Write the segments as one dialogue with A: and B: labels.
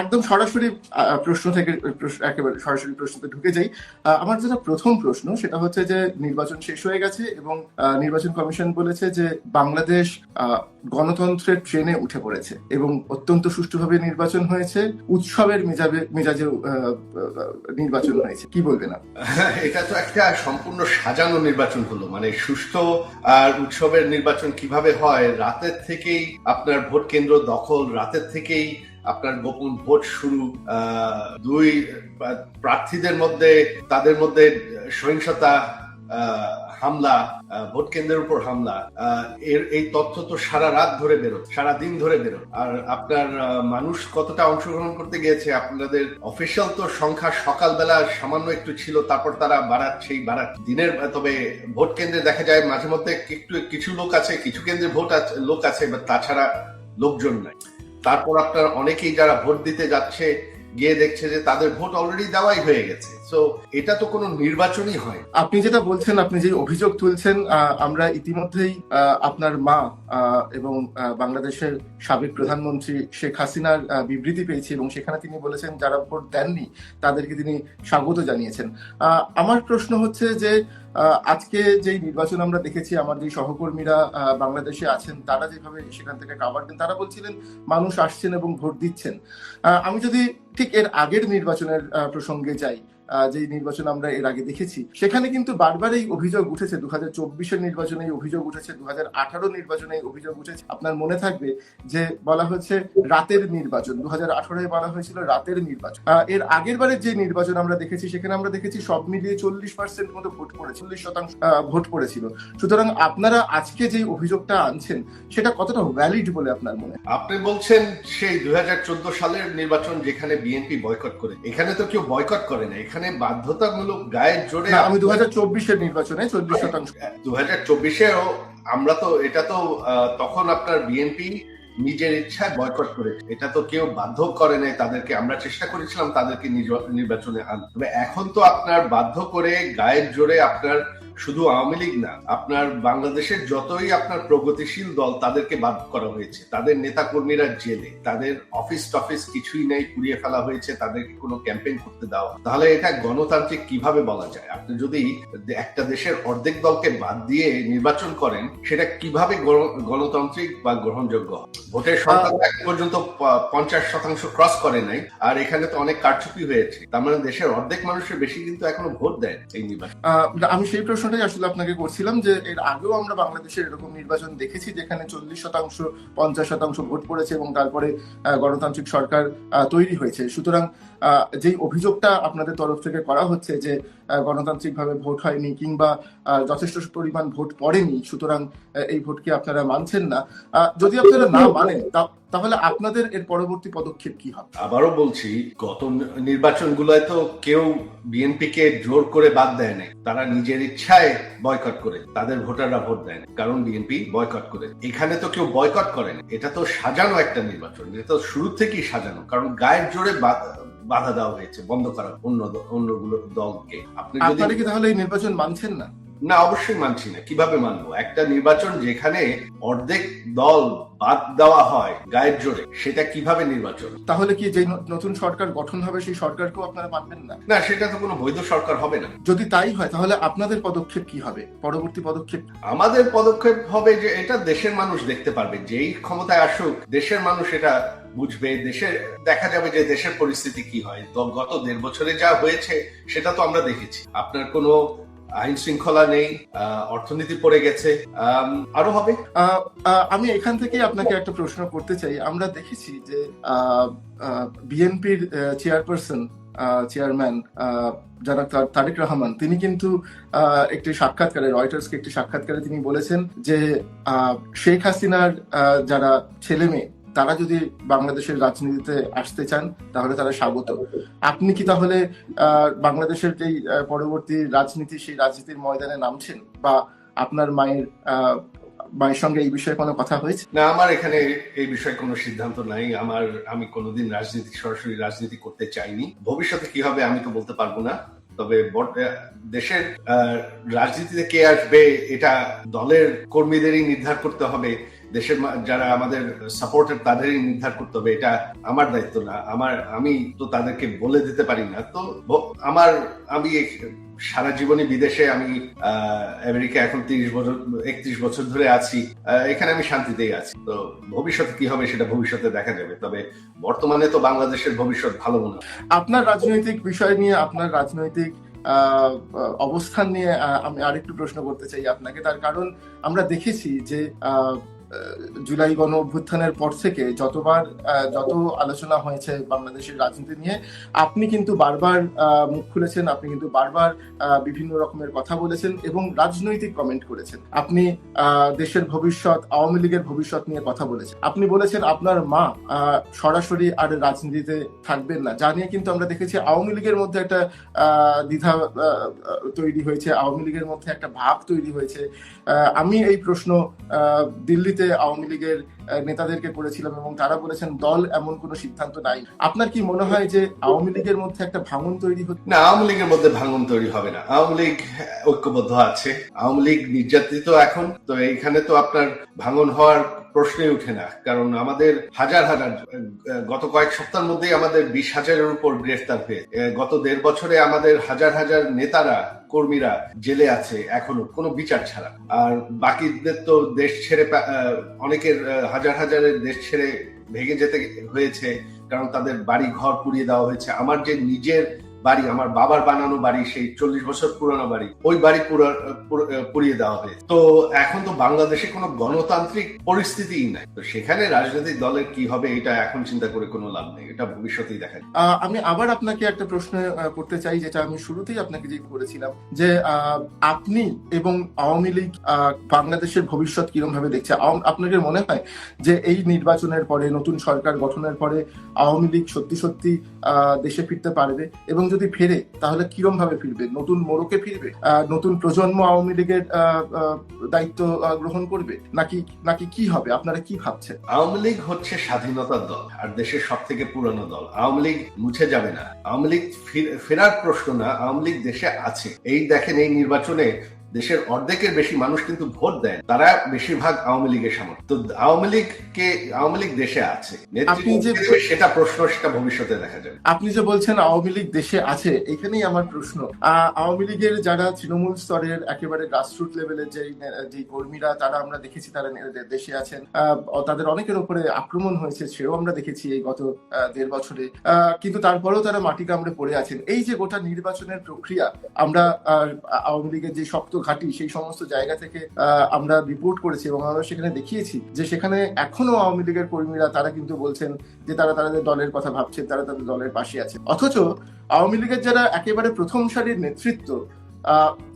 A: একদম সরাসরি প্রশ্ন থেকে একেবারে সরাসরি প্রশ্নতে ঢুকে যাই। আমার যেটা প্রথম প্রশ্ন সেটা হচ্ছে যে, নির্বাচন শেষ হয়ে গেছে এবং নির্বাচন কমিশন বলেছে যে, বাংলাদেশ গণতন্ত্রের ট্রেনে উঠে পড়েছে এবং অত্যন্ত সুষ্ঠুভাবে নির্বাচন হয়েছে। উৎসবের মেজাবে মেজাজে নির্বাচন হয়েছে। কি বলবেন আপনি?
B: এটা তো একটা সম্পূর্ণ সাজানো নির্বাচন হলো। মানে সুষ্ঠু আর উৎসবের নির্বাচন কীভাবে হয়, রাতের থেকেই আপনার ভোট কেন্দ্র দখল, রাতের থেকেই আপনার গোপন ভোট শুরু দুই প্রার্থীদের মধ্যে, তাদের মধ্যে সহিংসতা হামলা ভোট কেন্দ্রের উপর হামলা এর এই তথ্য তো সারা রাত ধরে বেরো সারা দিন ধরে বেরো আর আপনার মানুষ কতটা অংশগ্রহণ করতে গিয়েছে, আপনাদের অফিসিয়াল তো সংখ্যা সকালবেলা সামান্য একটু ছিল, তারপর তারা বাড়াচ্ছেই বাড়াচ্ছে দিনের, তবে ভোট কেন্দ্রে দেখা যায় মাঝে মধ্যে একটু, কিছু লোক আছে, কিছু কেন্দ্রে ভোট লোক আছে বা তাছাড়া লোকজন নাই। তারপর আপনার অনেকেই যারা ভোট দিতে যাচ্ছে, গিয়ে দেখছে যে তাদের ভোট অলরেডি দেওয়াই হয়ে গেছে। তো এটা তো কোনো নির্বাচনই হয়।
A: আপনি যেটা বলছেন, আপনি যে অভিযোগ তুলছেন আমরা ইতিমধ্যেই আপনার মা এবং বাংলাদেশের সাবেক প্রধানমন্ত্রী শেখ হাসিনার বিবৃতি পেয়েছি এবং সেখানে তিনি বলেছেন, যারা ভোট দেননি, তাদেরকে তিনি স্বাগত জানিয়েছেন। আমার প্রশ্ন হচ্ছে যে আজকে যেই নির্বাচন আমরা দেখেছি, আমার যে সহকর্মীরা বাংলাদেশে আছেন, তারা যেভাবে সেখান থেকে কাভার দেন, তারা বলছিলেন, মানুষ আসছেন এবং ভোট দিচ্ছেন। আমি যদি ঠিক এর আগের নির্বাচনের প্রসঙ্গে যাই যে নির্বাচন আমরা এর আগে দেখেছি, সেখানে কিন্তু বারবার এই অভিযোগ উঠেছে। দু হাজার চব্বিশের নির্বাচনে এই অভিযোগ উঠেছে দু হাজার আঠারো নির্বাচনে এই অভিযোগ উঠেছে। আপনার মনে থাকবে যে বলা হচ্ছে রাতের নির্বাচন দু হাজার আঠারোয় বলা হয়েছিল রাতের নির্বাচন। এর আগের বারের যে নির্বাচন আমরা দেখেছি, সেখানে আমরা দেখেছি সব মিলিয়ে চল্লিশ পার্সেন্ট মতো ভোট পড়েছে, চল্লিশ শতাংশ ভোট পড়েছিল। সুতরাং আপনারা আজকে যে অভিযোগটা আনছেন, সেটা কতটা ভ্যালিড বলে আপনার মনে?
B: আপনি বলছেন সেই দুই হাজার চোদ্দ সালের নির্বাচন যেখানে বিএনপি বয়কট করে, এখানে তো কেউ বয়কট করে না এখানে বাধ্যতামূলক গায়ের জোরে
A: আমি দু হাজার চব্বিশের নির্বাচনে চল্লিশ শতাংশ।
B: দু হাজার চব্বিশেও আমরা তো এটা তো তখন আপনার বিএনপি নিজের ইচ্ছায় বয়কট করে এটা তো কেউ বাধ্য করে নাই তাদেরকে। আমরা চেষ্টা করেছিলাম তাদেরকে নির্বা- নির্বাচনে আনতে। তবে এখন তো আপনার বাধ্য করে গায়ের জোরে আপনার শুধু আওয়ামী লীগ না আপনার বাংলাদেশের যতই আপনার প্রগতিশীল দল তাদেরকে বাদ করা হয়েছে তাদের নেতা কর্মীরা জেলে তাদের অফিস টফিস কিছুই নেই পুড়িয়ে ফেলা হয়েছে তাদেরকে কোনো ক্যাম্পেইন করতে দেওয়া তাহলে এটা গণতান্ত্রিক কীভাবে বলা যায়? আপনি যদি একটা দেশের অর্ধেক দলকে বাদ দিয়ে নির্বাচন করেন সেটা কীভাবে গণতান্ত্রিক বা গ্রহণযোগ্য হয়? ভোটের সংখ্যা এখন পর্যন্ত পঞ্চাশ শতাংশ ক্রস করে নাই আর এখানে তো অনেক কারচুপি হয়েছে। তার মানে দেশের অর্ধেক মানুষের বেশি কিন্তু এখনও ভোট দেয় এই নির্বাচন।
A: আমি সেই প্রশ্নটাই আসলে আপনাকে করছিলাম যে এর আগেও আমরা বাংলাদেশের এরকম নির্বাচন দেখেছি যেখানে চল্লিশ শতাংশ, পঞ্চাশ শতাংশ ভোট পড়েছে এবং তারপরে গণতান্ত্রিক সরকার তৈরি হয়েছে। সুতরাং যেই অভিযোগটা আপনাদের তরফ থেকে করা হচ্ছে যে গণতান্ত্রিকভাবে ভোট হয়নি কিংবা যথেষ্ট পরিমাণ ভোট পড়েনি, সুতরাং এই ভোটকে আপনারা মানছেন না। যদি আপনারা না মানেন তাহলে আপনাদের এর পরবর্তী পদক্ষেপ কি হবে?
B: আবারও বলছি, গত নির্বাচনগুলোয় তো কেউ বিএনপি কে জোর করে বাদ দেয় নাই। তারা নিজের ইচ্ছায় বয়কট করে, তাদের ভোটাররা ভোট দেয় না কারণ বিএনপি বয়কট করে। এখানে তো কেউ বয়কট করেন, এটা তো সাজানো একটা নির্বাচন, এটা তো শুরু থেকেই সাজানো, কারণ গায়ের জোরে বাধা দেওয়া হয়েছে, বন্ধ করা, অন্য অন্যগুলো দলকে। আপনি যদি
A: কি তাহলে এই নির্বাচন মানছেন না?
B: না অবশ্যই মানছি না। কীভাবে মানবো? একটা নির্বাচন যেখানে অর্ধেক দল বাদ দেওয়া হয় গায়ের জোরে সেটা কীভাবে নির্বাচন?
A: তাহলে কি যে নতুন সরকার গঠন হবে সেই সরকারকেও আপনারা মানবেন না?
B: না সেটা তো কোনো বৈধ সরকার হবে না।
A: যদি তাই হয় তাহলে আপনাদের পদক্ষেপ কি হবে? পরবর্তী পদক্ষেপ?
B: আমাদের পদক্ষেপ হবে যে এটা দেশের মানুষ দেখতে পারবে। যেই ক্ষমতায় আসুক দেশের মানুষ এটা বুঝবে। দেশের দেখা যাবে যে দেশের পরিস্থিতি কি হয়। তো গত দেড় বছরে যা হয়েছে সেটা তো আমরা দেখেছি। আপনার কোনো আইন শৃঙ্খলা নেই অর্থনীতি পড়ে গেছে আরও হবে?
A: আমি এখান থেকে আপনাকে একটা প্রশ্ন করতে চাই। আমরা দেখেছি যে বিএনপির চেয়ারপারসন চেয়ারম্যান যারা তারেক রহমান, তিনি কিন্তু একটি সাক্ষাৎকারে, রয়টার্সকে একটি সাক্ষাৎকারে তিনি বলেছেন যে শেখ হাসিনার যারা ছেলে মেয়ে তারা যদি বাংলাদেশের রাজনীতিতে আসতে চান, তাহলে তারা স্বাগত। আপনি কি তাহলে বাংলাদেশের যেই পরবর্তী রাজনীতি, সেই রাজনীতির ময়দানে নামছেন? বা আপনার মায়ের মায়ের সঙ্গে এই বিষয়ে কোনো কথা হয়েছে?
B: না, আমার এখানে এই বিষয়ে কোনো সিদ্ধান্ত নাই। আমার, আমি কোনোদিন রাজনীতি, সরাসরি রাজনীতি করতে চাইনি। ভবিষ্যতে কি হবে আমি তো বলতে পারব না। তবে দেশের রাজনীতিতে কে আসবে, এটা দলের কর্মীদেরই নির্ধার করতে হবে। দেশের যারা আমাদের সাপোর্টার তাদেরই নির্ধার করতে হবে। এটা আমার দায়িত্ব না। আমার, আমি তো তাদেরকে বলে দিতে পারি না। তো আমার, আমি সারা জীবনই বিদেশে আমি আমেরিকা এখন তিরিশ বছর, একত্রিশ বছর ধরে আছি। এখানে আমি শান্তিতেই আছি। তো ভবিষ্যতে কি হবে সেটা ভবিষ্যতে দেখা যাবে। তবে বর্তমানে তো বাংলাদেশের ভবিষ্যৎ ভালো মনে।
A: আপনার রাজনৈতিক বিষয় নিয়ে, আপনার রাজনৈতিক অবস্থান নিয়ে আমি আরেকটু প্রশ্ন করতে চাই আপনাকে। তার কারণ আমরা দেখেছি যে জুলাই গণ অভ্যুত্থানের পর থেকে যতবার যত আলোচনা হয়েছে বাংলাদেশের রাজনীতি নিয়ে আপনি কিন্তু বারবার মুখ খুলেছেন আপনি কিন্তু বারবার বিভিন্ন রকমের কথা বলেছেন এবং রাজনৈতিক কমেন্ট করেছেন। আপনি দেশের ভবিষ্যৎ আওয়ামী লীগের ভবিষ্যৎ নিয়ে কথা বলেছেন। আপনি বলেছেন আপনার মা সরাসরি আর রাজনীতিতে থাকবেন না। যা নিয়ে কিন্তু আমরা দেখেছি আওয়ামী লীগের মধ্যে একটা দ্বিধা তৈরি হয়েছে আওয়ামী লীগের মধ্যে একটা ভাব তৈরি হয়েছে। আমি এই প্রশ্ন আহ, দিল্লিতে আওয়ামী লীগের নেতাদেরকে করেছিলাম এবং তারা বলেছেন দল এমন কোনো সিদ্ধান্ত নাই। আপনার কি মনে হয় যে আওয়ামী লীগের মধ্যে একটা ভাঙন তৈরি হচ্ছে?
B: না, আওয়ামী লীগের মধ্যে ভাঙন তৈরি হবে না। আওয়ামী লীগ ঐক্যবদ্ধ আছে। আওয়ামী লীগ নির্যাতিত এখন। তো এইখানে তো আপনার ভাঙন হওয়ার প্রশ্নই উঠে না। কারণ আমাদের হাজার হাজার গত কয়েক সপ্তাহের মধ্যেই আমাদের বিশ হাজারের উপর গ্রেফতার হয়ে গত দেড় বছরে আমাদের হাজার হাজার নেতারা, কর্মীরা জেলে আছে এখনও, কোনো বিচার ছাড়া। আর বাকিদের তো দেশ ছেড়ে অনেকের হাজার হাজারের দেশ ছেড়ে ভেঙে যেতে হয়েছে, কারণ তাদের বাড়ি ঘর পুড়িয়ে দেওয়া হয়েছে। আমার যে নিজের বাড়ি, আমার বাবার বানানো বাড়ি, সেই চল্লিশ বছর পুরানো বাড়ি, ওই বাড়ি পুড়িয়ে দেওয়া হয়েছে। তো এখন তো বাংলাদেশে কোনো গণতান্ত্রিক পরিস্থিতিই নাই। তো সেখানে রাজনৈতিক দলের কি হবে, এটা এখন চিন্তা করে কোনো লাভ নেই। এটা ভবিষ্যতেই দেখা।
A: আমি আবার আপনাকে একটা প্রশ্ন করতে চাই, যেটা আমি শুরুতেই আপনাকে যে করেছিলাম, যে আপনি এবং আওয়ামী লীগ বাংলাদেশের ভবিষ্যৎ কিরম ভাবে দেখছে? আপনাকে মনে হয় যে এই নির্বাচনের পরে, নতুন সরকার গঠনের পরে, আওয়ামী লীগ সত্যি সত্যি দেশে ফিরতে পারবে? এবং যদি ফেরে, তাহলে কিরম ভাবে ফিরবে? নতুন মোড়কে ফিরবে? নতুন প্রজন্ম আওয়ামী লীগের দায়িত্ব গ্রহণ করবে? নাকি নাকি কি হবে? আপনারা কি ভাবছেন?
B: আওয়ামী লীগ হচ্ছে স্বাধীনতার দল, আর দেশের সব থেকে পুরনো দল। আওয়ামী লীগ মুছে যাবে না। আওয়ামী লীগ ফেরার প্রশ্ন না, আওয়ামী লীগ দেশে আছে। এই দেখেন, এই নির্বাচনে দেশের অর্ধেকের বেশি মানুষ কিন্তু ভোট দেন তারা বেশিরভাগ আওয়ামী লীগের সামনে তো আওয়ামী লীগকে আওয়ামী লীগ দেশে আছে?
A: আপনি যে-
B: সেটা প্রশ্ন সেটা ভবিষ্যতে দেখা যাবে।
A: আপনি যে বলছেন আওয়ামী লীগ দেশে আছে এখানেই আমার প্রশ্ন। আওয়ামী লীগের যারা তৃণমূল স্তরের একেবারে গ্রাসরুট লেভেলের যে যে কর্মীরা তারা আমরা দেখেছি তারা দেশে আছেন। তাদের অনেকের উপরে আক্রমণ হয়েছে সেও আমরা দেখেছি এই গত দেড় বছরে। আহ, কিন্তু তারপরেও তারা মাটি কামড়ে পড়ে আছেন। এই যে গোটা নির্বাচনের প্রক্রিয়া আমরা আওয়ামী লীগের যে শক্ত ঘাঁটি, সেই সমস্ত জায়গা থেকে আমরা রিপোর্ট করেছি এবং আমরা সেখানে দেখিয়েছি যে সেখানে এখনও আওয়ামী লীগের কর্মীরা, তারা কিন্তু বলছেন যে তারা তাদের দলের কথা ভাবছেন তারা তাদের দলের পাশে আছে। অথচ আওয়ামী লীগের যারা একেবারে প্রথম সারির নেতৃত্ব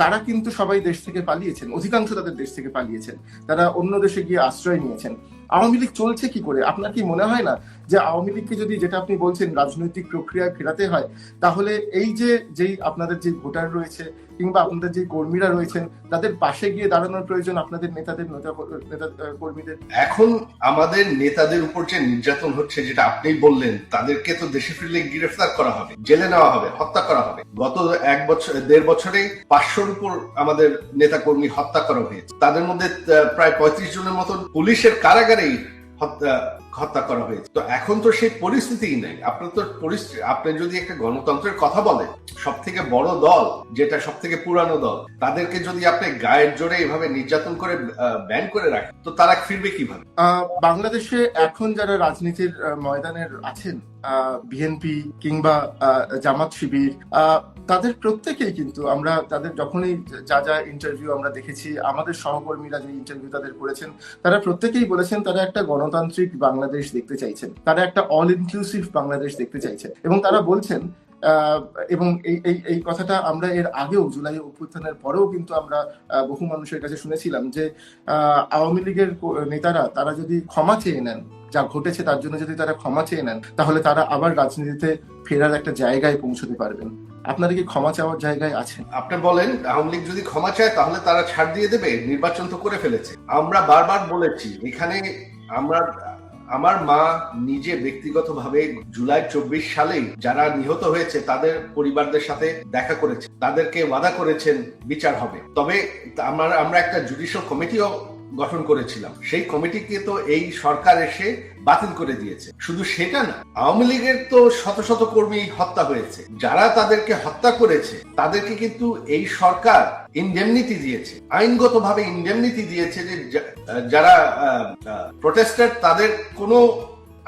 A: তারা কিন্তু সবাই দেশ থেকে পালিয়েছেন, অধিকাংশ তাদের দেশ থেকে পালিয়েছেন। তারা অন্য দেশে গিয়ে আশ্রয় নিয়েছেন। আওয়ামী লীগ চলছে কি করে? আপনার কি মনে হয় না যে আওয়ামী লীগকে যদি যেটা আপনি বলছেন রাজনৈতিক প্রক্রিয়ায় ফেরাতে হয়, তাহলে এই যে, যেই আপনাদের যে ভোটার রয়েছে কিংবা আপনাদের যে কর্মীরা রয়েছেন, তাদের পাশে গিয়ে দাঁড়ানোর প্রয়োজন আপনাদের নেতাদের, নেতা নেতা, কর্মীদের?
B: এখন আমাদের নেতাদের উপর যে নির্যাতন হচ্ছে, যেটা আপনি বললেন, তাদেরকে তো দেশে ফিরলে গ্রেফতার করা হবে, জেলে নেওয়া হবে, হত্যা করা হবে। গত এক বছর, দেড় বছরে পাঁচশোর উপর আমাদের নেতা কর্মী হত্যা করা হয়েছে। তাদের মধ্যে প্রায় পঁয়ত্রিশ জনের মতন পুলিশের কারাগারেই হত্যা হত্যা করা হয়েছে। তো এখন তো সেই পরিস্থিতিই নাই। আপনার তো পরিস্থিতি আপনি যদি একটা গণতন্ত্রের কথা বলেন সব থেকে বড় দল যেটা সব থেকে পুরানো দল তাদেরকে যদি আপনি গায়ের জোরে এভাবে নির্যাতন করে ব্যান করে রাখেন তো তারা ফিরবে কীভাবে?
A: বাংলাদেশে এখন যারা রাজনীতির আহ, ময়দানের আছেন বিএনপি কিংবা জামাত শিবির তাদের প্রত্যেকেই কিন্তু আমরা তাদের যখনই যা যা ইন্টারভিউ আমরা দেখেছি আমাদের সহকর্মীরা যে ইন্টারভিউ তাদের করেছেন তারা প্রত্যেকেই বলেছেন তারা একটা গণতান্ত্রিক বাংলাদেশ দেখতে চাইছেন, তারা একটা অল ইনক্লুসিভ বাংলাদেশ দেখতে চাইছেন এবং তারা বলছেন এবং এই এই কথাটা আমরা এর আগেও জুলাই অভ্যুত্থানের পরেও কিন্তু আমরা বহু মানুষের কাছে শুনেছিলাম যে আওয়ামী লীগের নেতারা তারা যদি ক্ষমা চেয়ে নেন, যা ঘটেছে তার জন্য যদি তারা ক্ষমা চেয়ে নেন, তাহলে তারা আবার রাজনীতিতে ফেরার একটা জায়গায় পৌঁছতে পারবেন। আপনারা কি ক্ষমা চাওয়ার জায়গায় আছেন?
B: আপনি বলেন, আওয়ামী লীগ যদি ক্ষমা চায়, তাহলে তারা ছাড় দিয়ে দেবে, নির্বাচন তো করে ফেলেছে। আমরা বারবার বলেছি, এখানে আমরা আমার মা নিজে ব্যক্তিগতভাবে জুলাই চব্বিশ সালেই যারা নিহত হয়েছে, তাদের পরিবারদের সাথে দেখা করেছে। তাদেরকে ওয়াদা করেছেন বিচার হবে। তবে আমরা আমরা একটা জুডিশিয়াল কমিটিও গঠন করেছিলাম। সেই কমিটিকে তো এই সরকার এসে বাতিল করে দিয়েছে। শুধু সেটা না, আওয়ামী লীগের তো শত শত কর্মী হত্যা হয়েছে। যারা তাদেরকে হত্যা করেছে, তাদেরকে কিন্তু এই সরকার ইন্ডেমনিটি দিয়েছে। আইনগতভাবে ইন্ডেমনিটি দিয়েছে যে যারা প্রোটেস্টার তাদের কোনো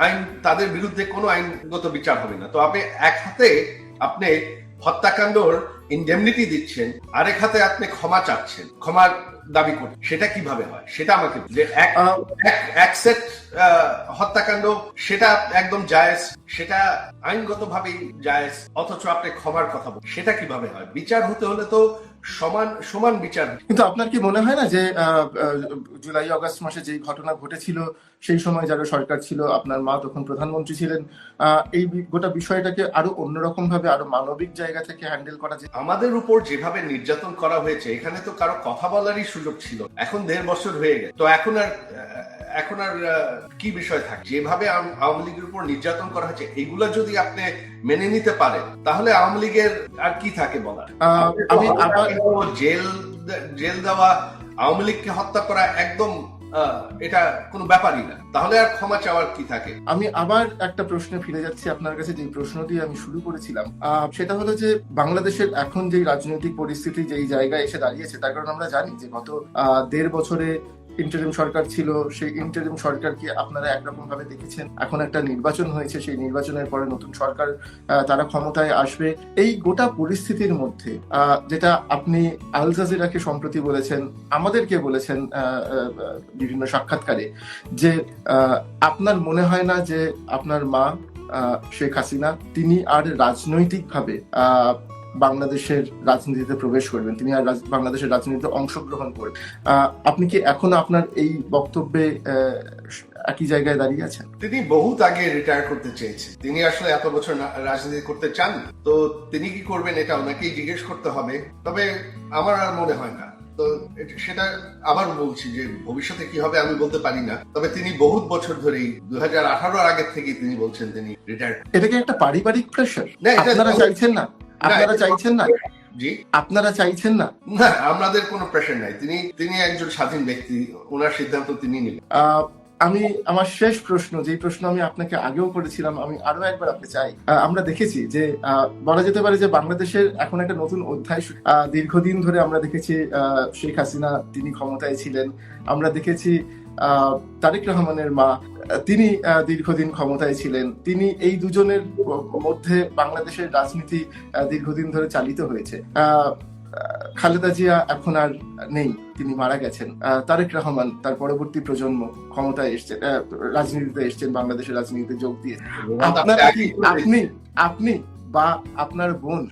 B: আইন, তাদের বিরুদ্ধে কোনো আইনগত বিচার হবে না। তো আপনি এক হাতে আপনি হত্যাকাণ্ডর ইনডেমনিটি দিচ্ছেন আরেক হাতে আপনি ক্ষমা চাচ্ছেন ক্ষমার দাবি করছেন সেটা কীভাবে হয়? সেটা আমাকে যে এক সেট হত্যাকাণ্ড সেটা একদম জায়েজ সেটা আইনগত ভাবেই জায়েজ অথচ আপনি ক্ষমার কথা বল সেটা কীভাবে হয়? বিচার হতে হলে তো সমান সমান বিচার।
A: কিন্তু আপনার কি মনে হয় না যে জুলাই আগস্ট মাসে যে ঘটনা ঘটেছিল সেই সময় যারা সরকার ছিল আপনার মা তখন প্রধানমন্ত্রী ছিলেন এই গোটা বিষয়টাকে আরও অন্যরকম ভাবে আরও মানবিক জায়গা থেকে হ্যান্ডেল করা যায়
B: আমাদের উপর যেভাবে নির্যাতন করা হয়েছে এখানে তো কারও কথা বলারই সুযোগ ছিল। এখন দেড় বছর হয়ে গেছে। তো এখন আর এখন আর কি বিষয় থাকে? যেভাবে আওয়ামী লীগের উপর নির্যাতন করা হয়েছে এগুলো যদি আপনি মেনে নিতে পারেন তাহলে আওয়ামী লীগের আর কি থাকে বলার?
A: আমি
B: জেল জেল দেওয়া আওয়ামী লীগকে হত্যা করা একদম এটা কোনো ব্যাপারই না। তাহলে আর ক্ষমা চাওয়ার কি থাকে?
A: আমি আবার একটা প্রশ্নে ফিরে যাচ্ছি আপনার কাছে যে প্রশ্নটি আমি শুরু করেছিলাম। আহ, সেটা হলো যে বাংলাদেশের এখন যে রাজনৈতিক পরিস্থিতি যেই জায়গায় এসে দাঁড়িয়েছে তার কারণ আমরা জানি যে গত আহ, দেড় বছরে ইন্টারিম সরকার ছিল, সেই ইন্টারিম সরকারকে আপনারা একরকম ভাবে দেখেছেন। এখন একটা নির্বাচন হয়েছে, সেই নির্বাচনের পরে নতুন সরকার তারা ক্ষমতায় আসবে। এই গোটা পরিস্থিতির মধ্যে যেটা আপনি আল জাজিরাকে সম্প্রতি বলেছেন, আমাদেরকে বলেছেন বিভিন্ন সাক্ষাৎকারে, যে আপনার মনে হয় না যে আপনার মা শেখ হাসিনা, তিনি আর রাজনৈতিকভাবে বাংলাদেশের রাজনীতিতে প্রবেশ করবেন। তিনি আর বাংলাদেশের রাজনীতিতে অংশগ্রহণ করবেন। আপনি কি এখনও আপনার এই বক্তব্যে একই জায়গায় দাঁড়িয়ে আছেন?
B: তিনি বহুত আগে রিটায়ার করতে চেয়েছেন। তিনি আসলে এত বছর রাজনীতি করতে চান। তো তিনি কি করবেন এটা ওনাকেই জিজ্ঞেস করতে হবে। তবে আমার আর মনে হয় না। তো সেটা আবার বলছি যে ভবিষ্যতে কি হবে আমি বলতে পারি না। তবে তিনি বহুত বছর ধরেই দুই হাজার আগের থেকেই তিনি বলছেন তিনি রিটায়ার
A: এটা কি একটা পারিবারিক প্রেশার
B: না, এটা-
A: চাইছেন না? আপনারা চাইছেন না?
B: জি।
A: আপনারা চাইছেন না?
B: না আমাদের কোনো প্রেশার নাই। তিনি তিনি একজন স্বাধীন ব্যক্তি ওনার সিদ্ধান্ত তিনি
A: আহ, আমি আমার শেষ প্রশ্ন যে প্রশ্ন আমি আপনাকে আগেও করেছিলাম আমি আরও একবার আপনি চাই। আমরা দেখেছি যে আহ, বলা যেতে পারে যে বাংলাদেশের এখন একটা নতুন অধ্যায় দীর্ঘদিন ধরে আমরা দেখেছি আহ, শেখ হাসিনা তিনি ক্ষমতায় ছিলেন। আমরা দেখেছি তারেক রহমানের মা তিনি দীর্ঘদিন ক্ষমতায় ছিলেন। তিনি এই দুজনের মধ্যে বাংলাদেশের রাজনীতি দীর্ঘদিন ধরে চালিত হয়েছে। খালেদা জিয়া এখন আর নেই তিনি মারা গেছেন। তারেক রহমান তার পরবর্তী প্রজন্ম ক্ষমতায় এসছেন আহ, রাজনীতিতে এসছেন বাংলাদেশের রাজনীতিতে যোগ দিয়ে আপনারা কি আপনি আপনি বা আপনার বোন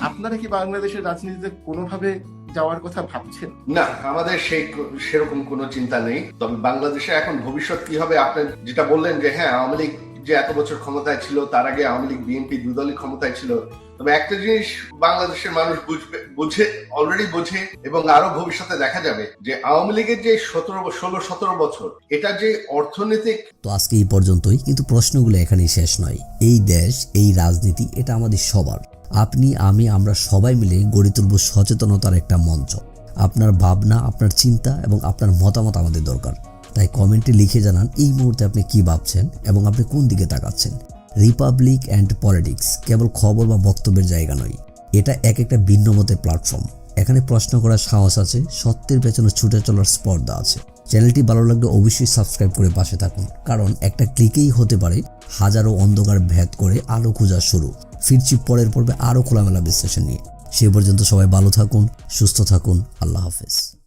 A: আপনারা কি বাংলাদেশের রাজনীতিতে কোনোভাবে যাওয়ার কথা ভাবছেন?
B: না আমাদের সেই সেরকম কোনো চিন্তা নেই। তবে বাংলাদেশে এখন ভবিষ্যৎ কি হবে? আপনি যেটা বললেন যে হ্যাঁ আওয়ামী লীগ যে এত বছর ক্ষমতায় ছিল তার আগে আওয়ামী লীগ বিএনপি দুদলই ক্ষমতায় ছিল। তবে একটা জিনিস বাংলাদেশের মানুষ বুঝবে বুঝে অলরেডি বোঝে এবং আরও ভবিষ্যতে দেখা যাবে যে আওয়ামী লীগের যে সতেরো ষোলো সতেরো বছর এটা যে অর্থনৈতিক
C: তো আজকে এই পর্যন্তই কিন্তু প্রশ্নগুলো এখানেই শেষ নয়। এই দেশ এই রাজনীতি এটা আমাদের সবার। আপনি, আমি, আমরা সবাই মিলে গড়ে তুলব সচেতনতার একটা মঞ্চ। আপনার ভাবনা, আপনার চিন্তা এবং আপনার মতামত আমাদের দরকার। তাই কমেন্টে লিখে জানান এই মুহূর্তে আপনি কি ভাবছেন এবং আপনি কোন দিকে তাকাচ্ছেন। রিপাবলিক অ্যান্ড পলিটিক্স কেবল খবর বা বক্তব্যের জায়গা নয়। এটা এক একটা ভিন্ন মতের প্ল্যাটফর্ম এখানে প্রশ্ন করার সাহস আছে, সত্যের পেছনে ছুটে চলার স্পর্ধা আছে। চ্যানেলটি ভালো লাগলে অবশ্যই সাবস্ক্রাইব করে পাশে থাকুন। কারণ একটা ক্লিকেই হতে পারে হাজারো অন্ধকার ভেদ করে আলো খোঁজা শুরু। ফিরছি পরের পর্বে আরও খোলামেলা বিশ্লেষণ নিয়ে। সে পর্যন্ত সবাই ভালো থাকুন, সুস্থ থাকুন। আল্লাহ হাফেজ।